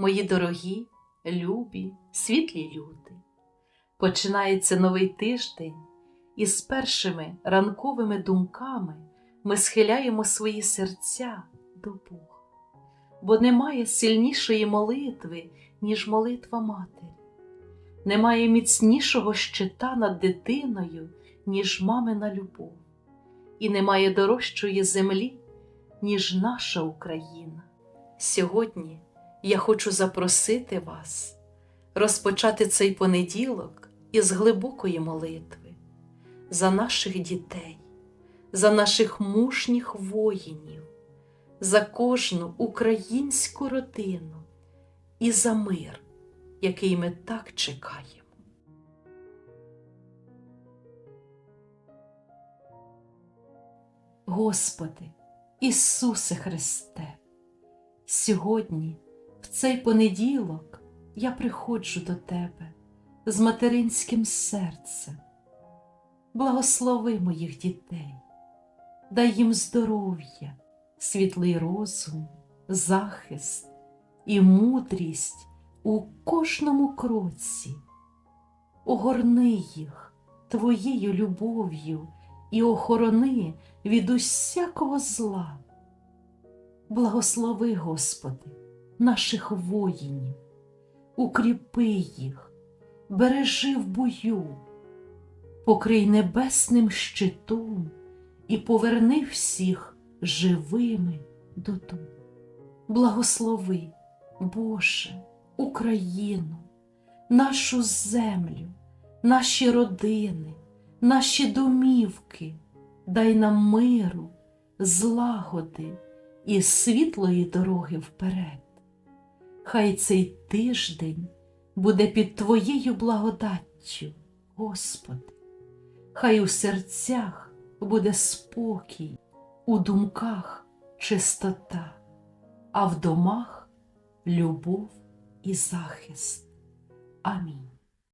Мої дорогі, любі, світлі люди. Починається новий тиждень, і з першими ранковими думками ми схиляємо свої серця до Бога, бо немає сильнішої молитви, ніж молитва матері, немає міцнішого щита над дитиною, ніж мамина любов, і немає дорожчої землі, ніж наша Україна. Сьогодні я хочу запросити вас розпочати цей понеділок із глибокої молитви за наших дітей, за наших мужніх воїнів, за кожну українську родину і за мир, який ми так чекаємо. Господи, Ісусе Христе, сьогодні, в цей понеділок, я приходжу до Тебе з материнським серцем. Благослови моїх дітей, дай їм здоров'я, світлий розум, захист і мудрість у кожному кроці. Огорни їх Твоєю любов'ю і охорони від усякого зла. Благослови, Господи, наших воїнів, укріпи їх, бережи в бою, покрий небесним щитом і поверни всіх живими додому. Благослови, Боже, Україну, нашу землю, наші родини, наші домівки, дай нам миру, злагоди і світлої дороги вперед. Хай цей тиждень буде під Твоєю благодаттю, Господи, хай у серцях буде спокій, у думках чистота, а в домах любов і захист. Амінь.